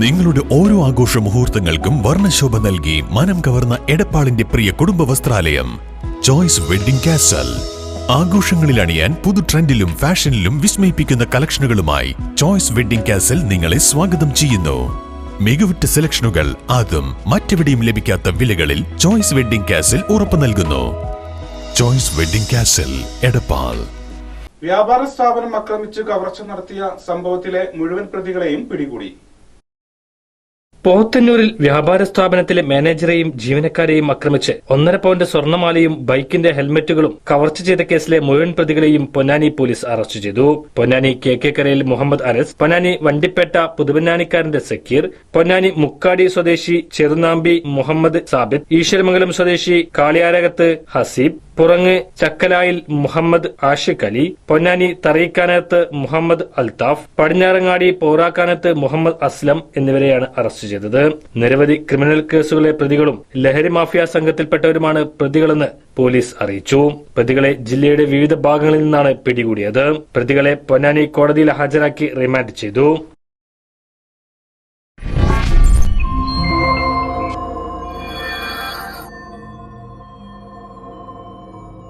നിങ്ങളുടെ ഓരോ ആഘോഷ മുഹൂർത്തങ്ങൾക്കും വർണശോഭ നൽകി മനം കവർന്ന എടപ്പാളിന്റെ പ്രിയ കുടുംബ വസ്ത്രാലയം. ചോയ്സ് വെഡിംഗ് കാസൽ ആഘോഷങ്ങളിൽ അണിയാൻ പുതു ട്രെൻഡിലും ഫാഷനിലും വിസ്മയിപ്പിക്കുന്ന കളക്ഷനുകളുമായി ചോയ്സ് വെഡിംഗ് കാസൽ നിങ്ങളെ സ്വാഗതം ചെയ്യുന്നു. മികവുറ്റ സെലക്ഷനുകൾ അതും മറ്റെവിടെയും ലഭിക്കാത്ത വിലകളിൽ ചോയ്സ് വെഡിംഗ് കാസൽ ഉറപ്പു നൽകുന്നു. Choice wedding castle Edappal. വ്യാപാര സ്ഥാപനം ആക്രമിച്ച് കവർച്ച നടത്തിയ സംഭവത്തിലെ മുഴുവൻ പ്രതികളെയും പിടികൂടി. പോത്തന്നൂരിൽ വ്യാപാര സ്ഥാപനത്തിലെ മാനേജറെയും ജീവനക്കാരെയും ആക്രമിച്ച് ഒന്നര പവന്റെ സ്വർണമാലയും ബൈക്കിന്റെ ഹെൽമറ്റുകളും കവർച്ച ചെയ്ത കേസിലെ മുഴുവൻ പ്രതികളെയും പൊന്നാനി പോലീസ് അറസ്റ്റ് ചെയ്തു. പൊന്നാനി കെ കെ കരയിൽ മുഹമ്മദ് അനസ് പൊന്നാനി വണ്ടിപ്പേട്ട പുതുപന്നാനിക്കാരന്റെ സക്കീർ പൊന്നാനി മുക്കാടി സ്വദേശി ചെറുനാമ്പി മുഹമ്മദ് സാബിദ് ഈശ്വരമംഗലം സ്വദേശി കാളിയാരകത്ത് ഹസീബ് പുറങ്ങ് ചക്കലായിൽ മുഹമ്മദ് ആഷിഖ് അലി പൊന്നാനി തറയിക്കാനത്ത് മുഹമ്മദ് അൽതാഫ് പടിഞ്ഞാറങ്ങാടി പോറാക്കാനത്ത് മുഹമ്മദ് അസ്ലം എന്നിവരെയാണ് അറസ്റ്റ് ചെയ്തത്. നിരവധി ക്രിമിനൽ കേസുകളിലെ പ്രതികളും ലഹരി മാഫിയ സംഘത്തിൽപ്പെട്ടവരുമാണ് പ്രതികളെന്ന് പോലീസ് അറിയിച്ചു. പ്രതികളെ ജില്ലയുടെ വിവിധ ഭാഗങ്ങളിൽ നിന്നാണ് പിടികൂടിയത്. പ്രതികളെ പൊന്നാനി കോടതിയിൽ ഹാജരാക്കി റിമാൻഡ് ചെയ്തു.